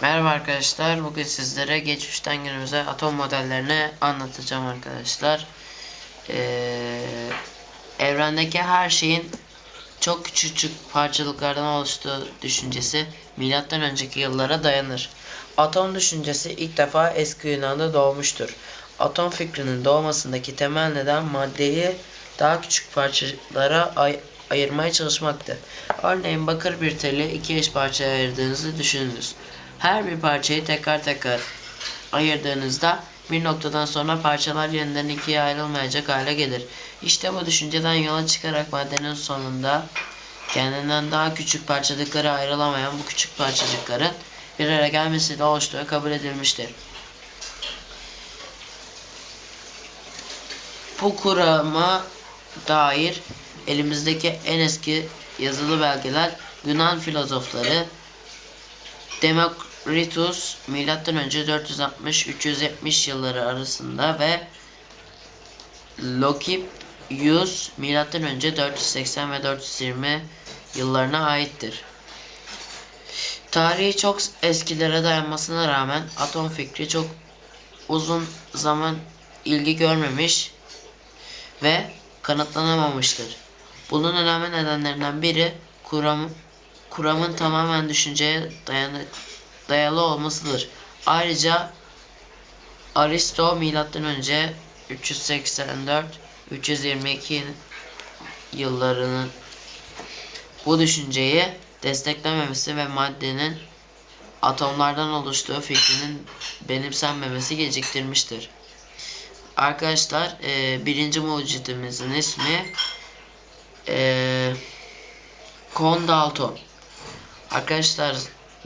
Merhaba arkadaşlar. Bugün sizlere geçmişten günümüze atom modellerini anlatacağım arkadaşlar. Ee, evrendeki her şeyin çok küçücük parçalıklardan oluştuğu düşüncesi milattan önceki yıllara dayanır. Atom düşüncesi ilk defa eski Yunan'da doğmuştur. Atom fikrinin doğmasındaki temel neden maddeyi daha küçük parçalara ay- ayırmaya çalışmaktı. Örneğin bakır bir teli iki eş parçaya ayırdığınızı düşününüz. Her bir parçayı tekrar tekrar ayırdığınızda bir noktadan sonra parçalar yeniden ikiye ayrılmayacak hale gelir. İşte bu düşünceden yola çıkarak maddenin sonunda kendinden daha küçük parçacıklara ayrılamayan bu küçük parçacıkların bir araya gelmesiyle oluştuğu kabul edilmiştir. Bu kurama dair elimizdeki en eski yazılı belgeler Yunan filozofları Demokritus önce 460-370 yılları arasında ve milattan önce 480 ve 420 yıllarına aittir. Tarihi çok eskilere dayanmasına rağmen atom fikri çok uzun zaman ilgi görmemiş ve kanıtlanamamıştır. Bunun önemli nedenlerinden biri kuram, kuramın tamamen düşünceye dayanı, dayalı olmasıdır. Ayrıca Aristo milattan önce 384 322 yıllarının bu düşünceyi desteklememesi ve maddenin atomlardan oluştuğu fikrinin benimsenmemesi geciktirmiştir. Arkadaşlar birinci mucitimizin ismi e, Con Dalton. Arkadaşlar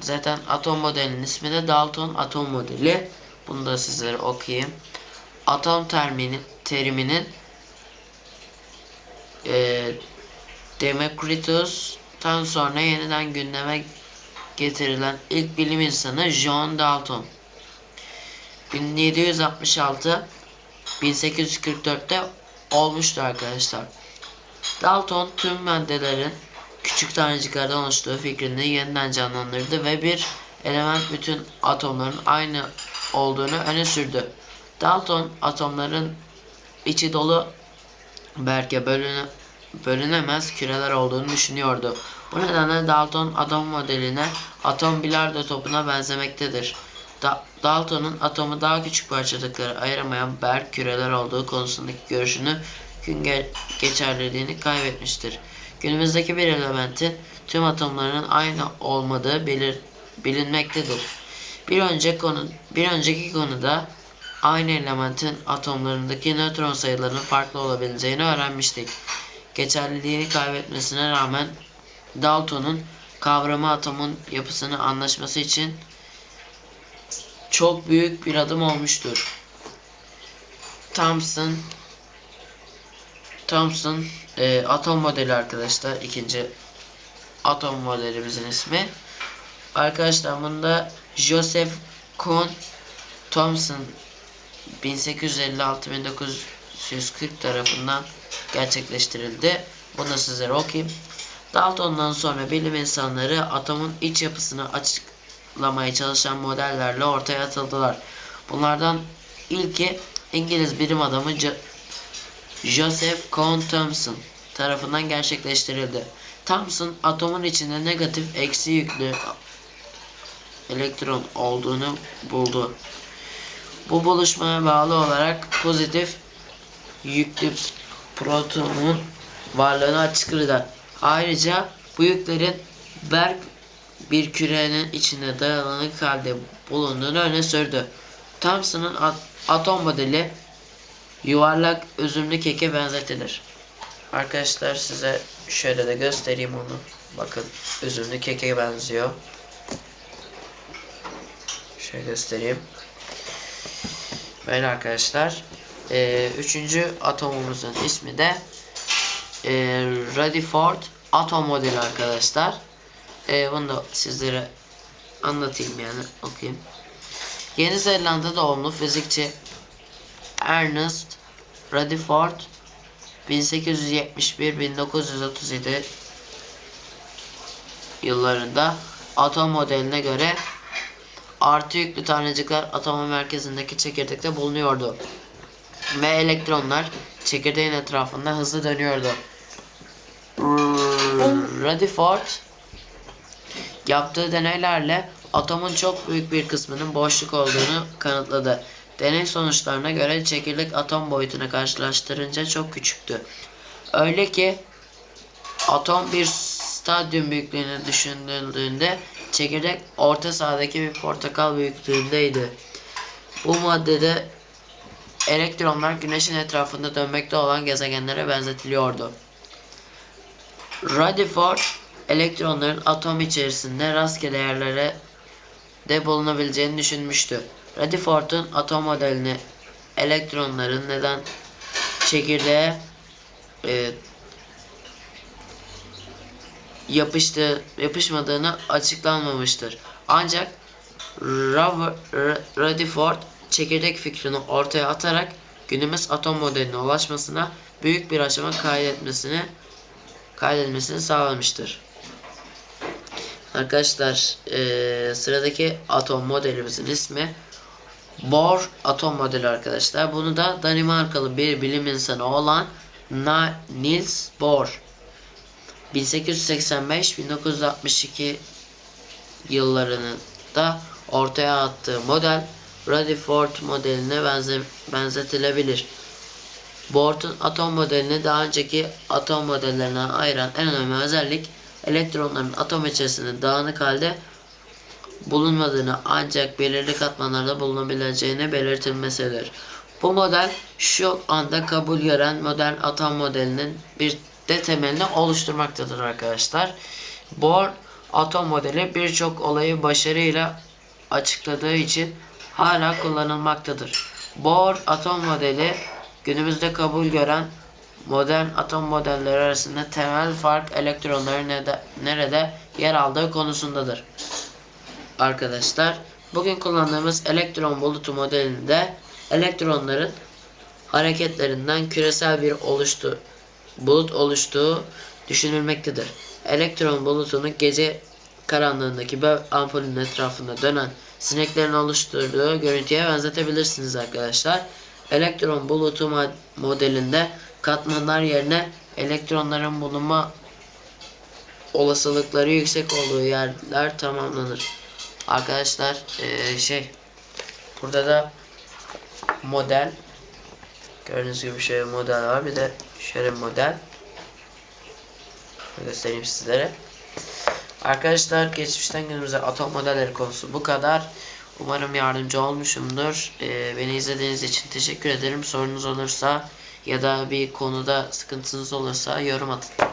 zaten atom modelinin ismi de Dalton atom modeli. Bunu da sizlere okuyayım. Atom termini, teriminin e, Demokritus'tan sonra yeniden gündeme getirilen ilk bilim insanı John Dalton. 1766 1844'te olmuştu arkadaşlar. Dalton tüm maddelerin küçük taneciklerden oluştuğu fikrini yeniden canlandırdı ve bir element bütün atomların aynı olduğunu öne sürdü. Dalton atomların içi dolu belki bölüne, bölünemez küreler olduğunu düşünüyordu. Bu nedenle Dalton atom modeline atom bilardo topuna benzemektedir. Da Dalton'un atomu daha küçük parçacıklara ayıramayan berk küreler olduğu konusundaki görüşünü gün ge geçerliliğini kaybetmiştir. Günümüzdeki bir elementin tüm atomlarının aynı olmadığı bilir, bilinmektedir. Bir önceki konu bir önceki konuda aynı elementin atomlarındaki nötron sayılarının farklı olabileceğini öğrenmiştik. Geçerliliğini kaybetmesine rağmen Dalton'un kavramı atomun yapısını anlaşması için çok büyük bir adım olmuştur. Thomson Thomson e, atom modeli arkadaşlar ikinci atom modelimizin ismi. Arkadaşlar bunda Joseph Kuhn Thomson 1856-1940 tarafından gerçekleştirildi. Bunu sizlere okuyayım. Dalton'dan sonra bilim insanları atomun iç yapısını açıklamaya çalışan modellerle ortaya atıldılar. Bunlardan ilki İngiliz bilim adamı Joseph Cohn Thomson tarafından gerçekleştirildi. Thomson atomun içinde negatif eksi yüklü elektron olduğunu buldu. Bu buluşmaya bağlı olarak pozitif yüklü protonun varlığını açıkladı. Ayrıca bu yüklerin berk bir kürenin içinde dayanıklı halde bulunduğunu öne sürdü. Thomson'ın at- atom modeli yuvarlak üzümlü keke benzetilir. Arkadaşlar size şöyle de göstereyim onu. Bakın üzümlü keke benziyor. Şöyle göstereyim. Böyle arkadaşlar. Ee, üçüncü atomumuzun ismi de e, Rutherford atom modeli arkadaşlar. Ee, bunu da sizlere anlatayım yani okuyayım. Yeni Zelanda doğumlu fizikçi Ernest Rutherford 1871-1937 yıllarında atom modeline göre artı yüklü tanecikler atomun merkezindeki çekirdekte bulunuyordu. Ve elektronlar çekirdeğin etrafında hızlı dönüyordu. Rutherford yaptığı deneylerle atomun çok büyük bir kısmının boşluk olduğunu kanıtladı. Deney sonuçlarına göre çekirdek atom boyutuna karşılaştırınca çok küçüktü. Öyle ki atom bir stadyum büyüklüğünü düşünüldüğünde çekirdek orta sahadaki bir portakal büyüklüğündeydi. Bu maddede elektronlar güneşin etrafında dönmekte olan gezegenlere benzetiliyordu. Rutherford elektronların atom içerisinde rastgele yerlere de bulunabileceğini düşünmüştü. Rutherford'un atom modelini elektronların neden çekirdeğe e, yapıştı, yapışmadığını açıklanmamıştır. Ancak Rutherford çekirdek fikrini ortaya atarak günümüz atom modeline ulaşmasına büyük bir aşama kaydetmesini kaydedilmesini sağlamıştır. Arkadaşlar eee, sıradaki atom modelimizin ismi Bohr atom modeli arkadaşlar. Bunu da Danimarkalı bir bilim insanı olan Na Niels Bohr 1885-1962 yıllarında ortaya attığı model Rutherford modeline benze benzetilebilir. Bohr'un atom modelini daha önceki atom modellerine ayıran en önemli özellik elektronların atom içerisinde dağınık halde bulunmadığını ancak belirli katmanlarda bulunabileceğini belirtilmesidir. Bu model şu anda kabul gören modern atom modelinin bir de temelini oluşturmaktadır arkadaşlar. Bohr atom modeli birçok olayı başarıyla açıkladığı için hala kullanılmaktadır. Bohr atom modeli günümüzde kabul gören modern atom modelleri arasında temel fark elektronların nerede yer aldığı konusundadır. Arkadaşlar bugün kullandığımız elektron bulutu modelinde elektronların hareketlerinden küresel bir oluştu bulut oluştuğu düşünülmektedir. Elektron bulutunu gece karanlığındaki ampulün etrafında dönen sineklerin oluşturduğu görüntüye benzetebilirsiniz arkadaşlar. Elektron bulutu mo- modelinde katmanlar yerine elektronların bulunma olasılıkları yüksek olduğu yerler tamamlanır. Arkadaşlar eee, şey burada da model gördüğünüz gibi şöyle model var bir de şöyle model göstereyim sizlere. Arkadaşlar geçmişten günümüze atom modelleri konusu bu kadar. Umarım yardımcı olmuşumdur. Ee, beni izlediğiniz için teşekkür ederim. Sorunuz olursa ya da bir konuda sıkıntınız olursa yorum atın.